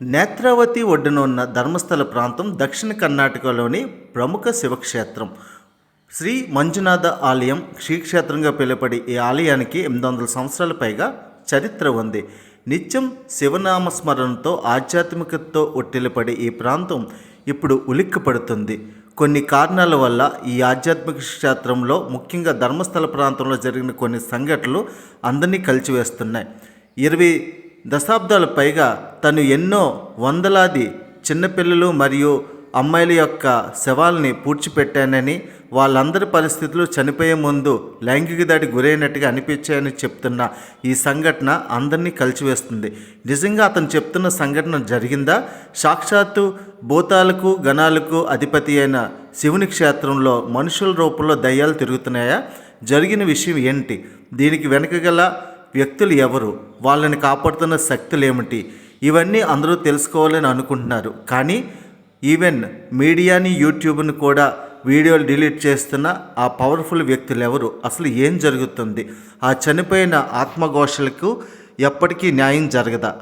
నేత్రావతి ఒడ్డున ఉన్న ధర్మస్థల ప్రాంతం దక్షిణ కర్ణాటకలోని ప్రముఖ శివక్షేత్రం. శ్రీ మంజునాథ ఆలయం శ్రీక్షేత్రంగా పిలువబడి ఈ ఆలయానికి ఎనిమిది వందల సంవత్సరాల పైగా చరిత్ర ఉంది. నిత్యం శివనామస్మరణతో ఆధ్యాత్మికతతో ఒట్టిల్లిపడే ఈ ప్రాంతం ఇప్పుడు ఉలిక్కిపడుతుంది. కొన్ని కారణాల వల్ల ఈ ఆధ్యాత్మిక క్షేత్రంలో ముఖ్యంగా ధర్మస్థల ప్రాంతంలో జరిగిన కొన్ని సంఘటనలు అందరినీ కలిచివేస్తున్నాయి ఇరవై దశాబ్దాల పైగా తను ఎన్నో వందలాది చిన్నపిల్లలు మరియు అమ్మాయిల యొక్క శవాల్ని పూడ్చిపెట్టానని వాళ్ళందరి పరిస్థితులు చనిపోయే ముందు లైంగిక దాడి గురైనట్టుగా అనిపించాయని చెప్తున్న ఈ సంఘటన అందరినీ కలిచివేస్తుంది నిజంగా అతను చెప్తున్న సంఘటన జరిగిందా? సాక్షాత్తు భూతాలకు గణాలకు అధిపతి అయిన శివుని క్షేత్రంలో మనుషుల రూపంలో దయ్యాలు తిరుగుతున్నాయా? జరిగిన విషయం ఏంటి? దీనికి వెనక గల వ్యక్తులు ఎవరు? వాళ్ళని కాపాడుతున్న శక్తులు ఏమిటి? ఇవన్నీ అందరూ తెలుసుకోవాలని అనుకుంటున్నారు. కానీ ఈవెన్ మీడియాని యూట్యూబ్ని కూడా వీడియోలు డిలీట్ చేస్తున్న ఆ పవర్ఫుల్ వ్యక్తులు ఎవరు? అసలు ఏం జరుగుతుంది? ఆ చనిపోయిన ఆత్మఘోషలకు ఎప్పటికీ న్యాయం జరగదా?